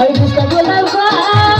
Ay, gusta ko lang ba?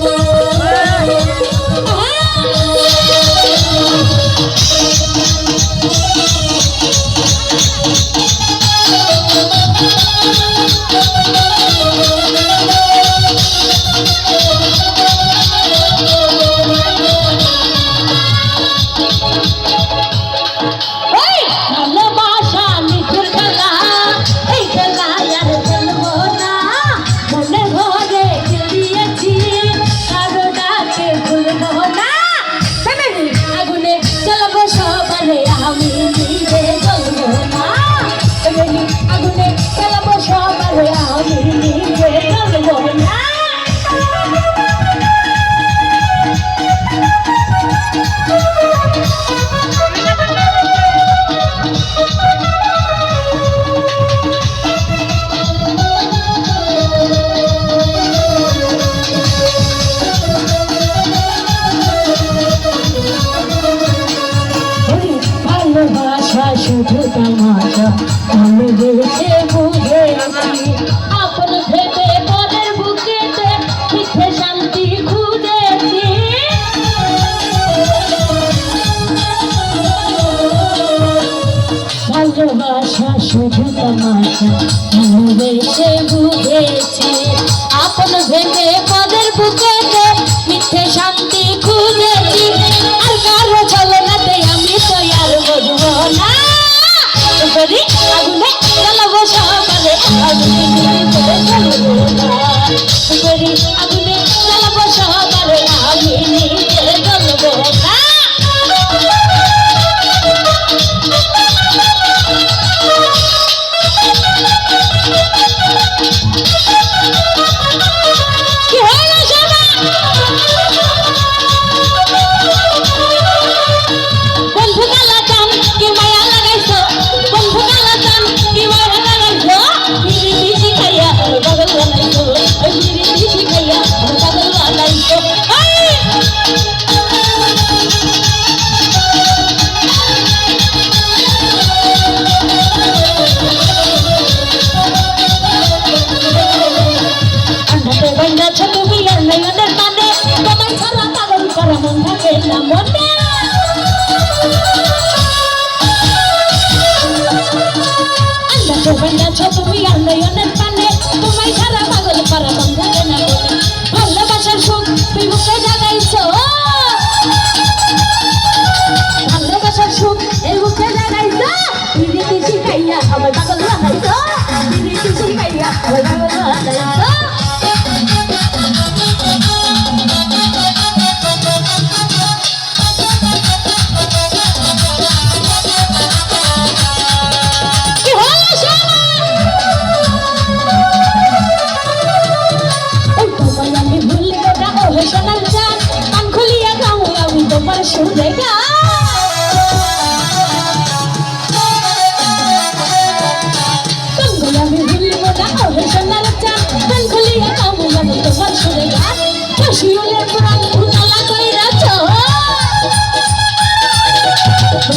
ne kala bo shaba le aami ni ni ye উঠে তামাশা আমি দেখে করি আগুনে জ্বালাবো সকালে আগুনে গিয়ে পড়ে চলবো না শোভে না ছ তুমি অন্নয়নের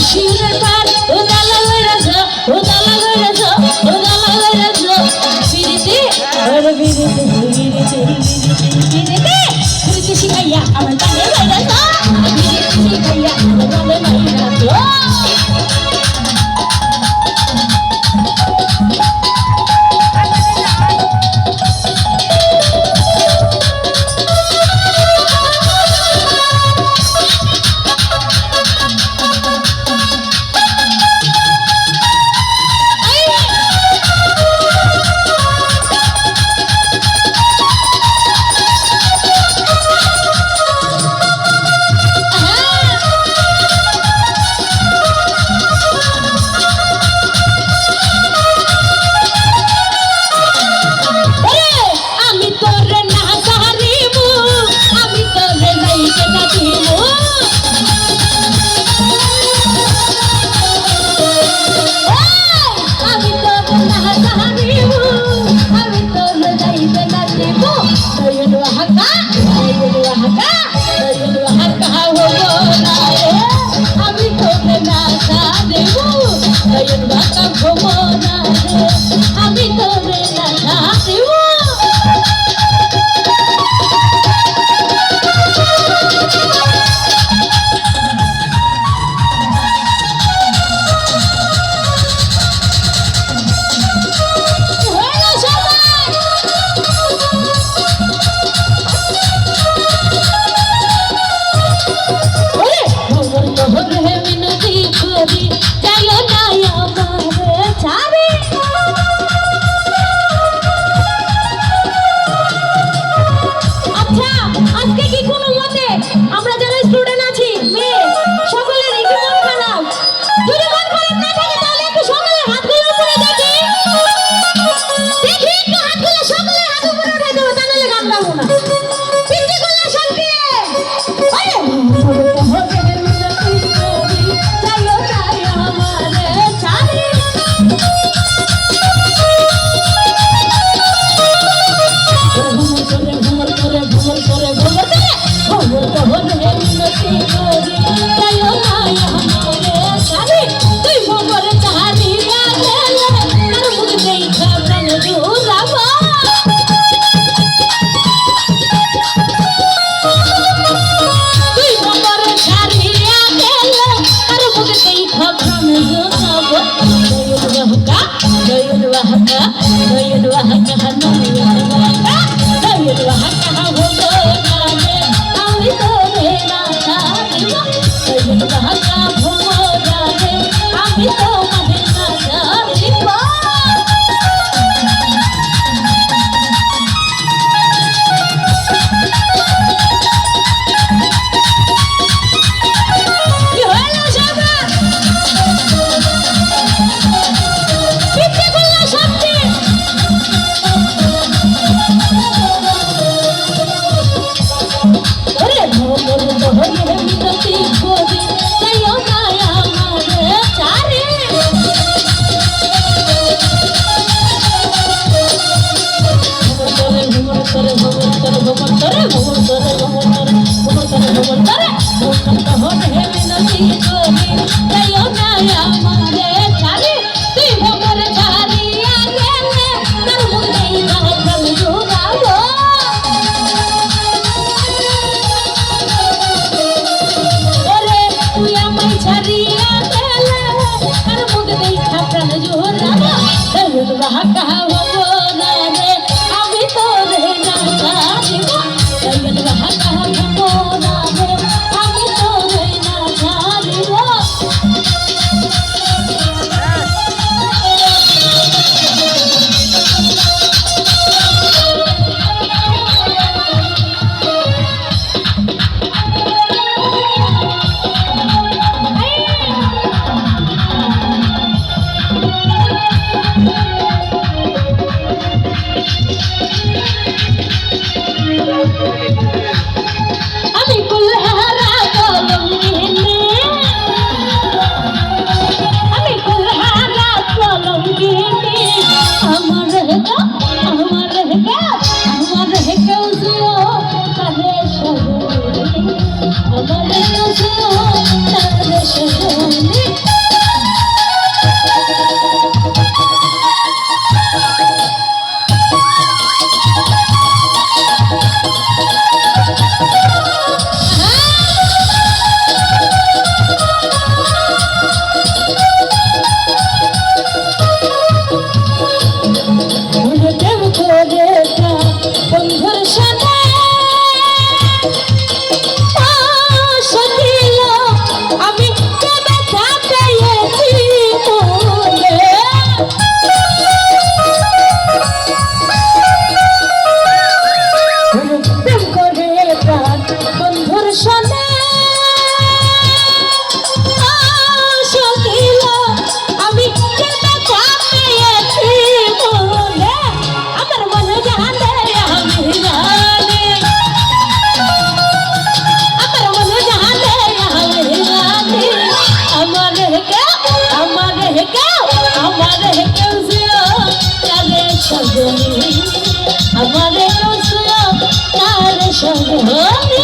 শিউরে তোর বাঁকা সজনী তার সঙ্গে